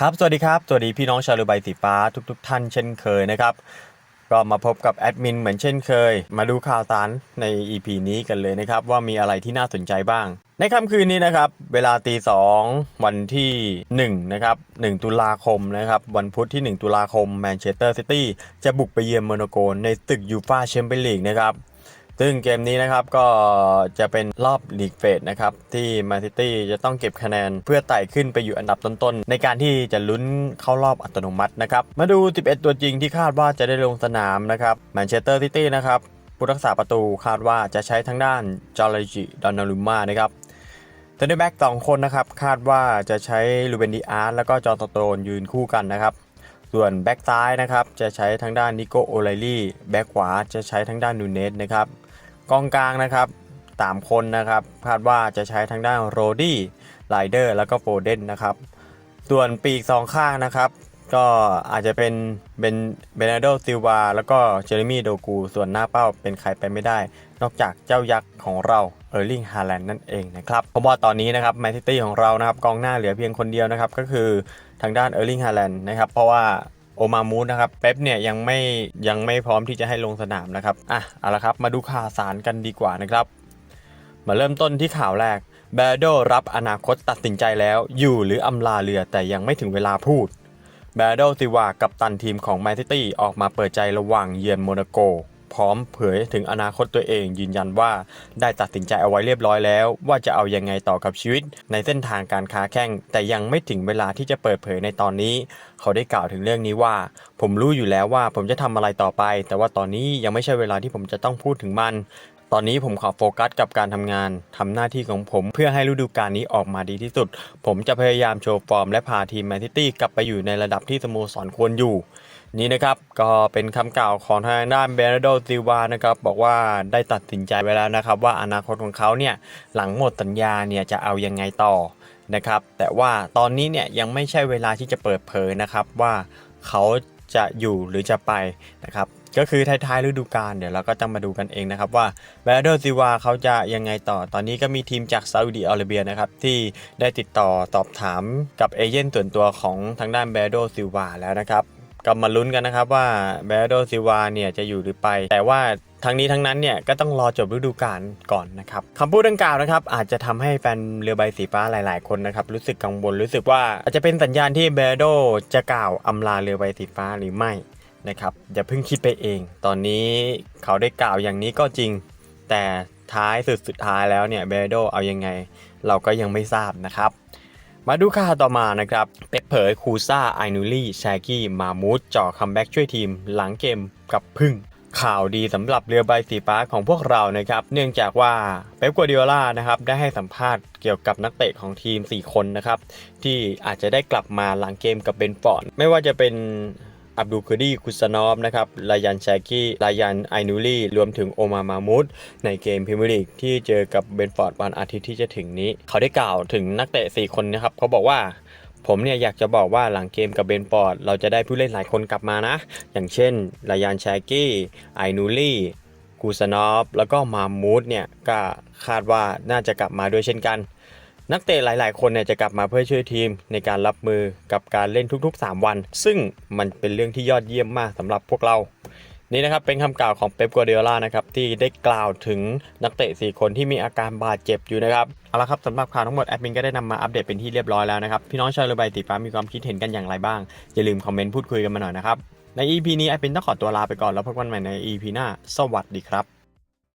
ครับ สวัสดีครับ สวัสดีพี่น้องชาวเรือใบสีฟ้าทุกๆทท่านเช่นเคยนะครับ ก็มาพบกับแอดมินเหมือนเช่นเคย มาดูข่าวสารใน EP นี้กันเลยนะครับ ว่ามีอะไรที่น่าสนใจบ้าง ในค่ำคืนนี้นะครับ เวลาตีสองวันที่1นะครับ1ตุลาคมนะครับ วันพุธที่ 1 ตุลาคมแมนเชสเตอร์ซิตี้จะบุกไปเยือนโมนาโกในตึกยูฟาแชมเปี้ยนลีกนะครับ ซึ่งเกมนี้นะครับก็จะเป็นรอบลีกเฟสนะครับที่แมนซิตี้จะต้องเก็บคะแนนเพื่อไต่ขึ้นไปอยู่อันดับต้นๆ ในการที่จะลุ้นเข้ารอบอัตโนมัตินะครับ มาดู 11 ตัวจริงที่คาดว่าจะได้ลงสนามนะครับแมนเชสเตอร์ซิตี้นะครับผู้รักษาประตูคาดว่าจะใช้ทั้งด้านจอร์จิดอนนารุม่านะครับเซนเตอร์แบ็กสองคนนะครับคาดว่าจะใช้ลูเบนดิอาร์ตแล้วก็จอร์นสโตนยืนคู่กันนะครับส่วนแบ็กซ้ายนะครับจะใช้ทั้งด้านนิโกโอไลลี่แบ็กขวาจะใช้ทั้งด้านนูเนสนะครับ กองกลางนะครับสามคนนะครับคาดว่าจะใช้ทั้งด้านโรดี้ไลเดอร์แล้วก็โฟเดนนะครับส่วนปีกสองข้างนะครับ ก็อาจจะเป็นเบนเบนาโดซิลวาแล้วก็เจเรมีโดกูส่วนหน้าเป้าเป็นใครไปไม่ได้ นอกจากเจ้ายักษ์ของเราเออร์ลิงฮาแลนด์นั่นเองนะครับเพราะว่าตอนนี้นะครับแมนซิตี้ของเรานะครับกองหน้าเหลือเพียงคนเดียวนะครับก็คือทางด้านเออร์ลิงฮาแลนด์นะครับเพราะว่า โอมามูสนะครับเป๊ปเนี่ยยังไม่ยังไม่พร้อมที่จะให้ลงสนามนะครับอะเอาละครับมาดูข่าวสารกันดีกว่านะครับ มาเริ่มต้นที่ข่าวแรกแบโดรับอนาคตตัดสินใจแล้วอยู่หรืออำลาเรือแต่ยังไม่ถึงเวลาพูดแบโดซิวากับตันทีมของแมนซิตี้ออกมาเปิดใจระหว่างเยือนโมนาโก พร้อมเผยถึงอนาคตตัวเองยืนยันว่า ได้ตัดสินใจเอาไว้เรียบร้อยแล้ว ว่าจะเอายังไงต่อกับชีวิต ในเส้นทางการค้าแข่งแต่ยังไม่ถึงเวลาที่จะเปิดเผยในตอนนี้ เขาได้กล่าวถึงเรื่องนี้ว่า ผมรู้อยู่แล้วว่าผมจะทำอะไรต่อไป แต่ว่าตอนนี้ยังไม่ใช่เวลาที่ผมจะต้องพูดถึงมัน ตอนนี้ผมขอโฟกัสกับการทำงานทำหน้าที่ของผมเพื่อให้ฤดูกาลนี้ออกมาดีที่สุด ผมจะพยายามโชว์ฟอร์มและพาทีมแมนซิตี้กลับไปอยู่ในระดับที่สโมสรควรอยู่ นี่นะครับก็เป็นคำกล่าวของทางด้านเบรนโดซิวานะครับบอกว่าได้ตัดสินใจไว้แล้วนะครับ ว่าอนาคตของเขาเนี่ยหลังหมดสัญญาเนี่ยจะเอายังไงต่อนะครับ แต่ว่าตอนนี้เนี่ยยังไม่ใช่เวลาที่จะเปิดเผยนะครับว่าเขา จะอยู่หรือจะไปนะครับก็คือท้ายๆฤดูกาลเดี๋ยวเราก็จะมาดูกันเองนะครับว่าเบรนาโดซิวาเขาจะยังไงต่อ ตอนนี้ก็มีทีมจากซาอุดีอาระเบียนะครับที่ได้ติดต่อสอบถามกับเอเย่นส่วนตัวของทางด้านเบรนาโดซิวาแล้วนะครับ ก็มาลุ้นกันนะครับว่าเบรโดซิวาเนี่ยจะอยู่หรือไป แต่ว่าทั้งนี้ทั้งนั้นเนี่ยก็ต้องรอจบฤดูกาลก่อนนะครับคำพูดดังกล่าวนะครับอาจจะทำให้แฟนเรือใบสีฟ้าหลาย ๆ คนนะครับรู้สึกกังวลรู้สึกว่าอาจจะเป็นสัญญาณที่เบรโดจะกล่าวอำลาเรือใบสีฟ้าหรือไม่นะครับอย่าเพิ่งคิดไปเอง ตอนนี้เขาได้กล่าวอย่างนี้ก็จริง แต่ท้ายสุดสุดท้ายแล้วเนี่ยเบรโดเอายังไง เราก็ยังไม่ทราบนะครับ มาดูข่าวต่อมานะครับเป๊กเผยคูซ่าไอนูลี่แชกี้มามูดจ่อคัมแบ็กช่วยทีมหลังเกมกับพึ่งข่าวดีสำหรับเรือใบสีฟ้าของพวกเรานะครับ เนื่องจากว่าเป๊ปกัวเดียล่านะครับได้ให้สัมภาษณ์เกี่ยวกับนักเตะของทีม 4 คนนะครับ ที่อาจจะได้กลับมาหลังเกมกับเบนฟอร์ดไม่ว่าจะเป็น อับดุลคดีคุสนอฟนะครับลายันแชกี้ลายันไอนูลี่รวมถึงโอมามามูดในเกมพรีเมียร์ลีกที่เจอกับเบนฟอร์ดวันอาทิตย์ที่จะถึงนี้ เขาได้กล่าวถึงนักเตะ 4 คนนะครับเขาบอกว่าผมเนี่ยอยากจะบอกว่าหลังเกมกับเบนฟอร์ดเราจะได้ผู้เล่นหลายคนกลับมานะ อย่างเช่นลายันแชกี้ไอนูลี่กูสนอฟแล้วก็มามูดเนี่ยก็คาดว่าน่าจะกลับมาด้วยเช่นกัน นักเตะหลาย ๆ คนเนี่ยจะกลับมาเพื่อช่วยทีมในการรับมือกับการเล่นทุกๆ 3 วัน ซึ่งมันเป็นเรื่องที่ยอดเยี่ยมมากสำหรับพวกเรานี่นะครับเป็นคำกล่าวของเป๊ปกัวเดียล่านะครับที่ได้กล่าวถึงนักเตะ 4 คนที่มีอาการบาดเจ็บอยู่นะครับเอาละครับสำหรับข่าวทั้งหมดแอดมินก็ได้นำมาอัปเดตเป็นที่เรียบร้อยแล้วนะครับพี่น้องชาวเรือใบตีฟ้ามีความคิดเห็นกันอย่างไรบ้าง อย่าลืมคอมเมนต์พูดคุยกันมาหน่อยนะครับใน EP นี้แอดมินต้องขอตัวลาไปก่อนแล้วพบกันใหม่ใน EP หน้า สวัสดีครับ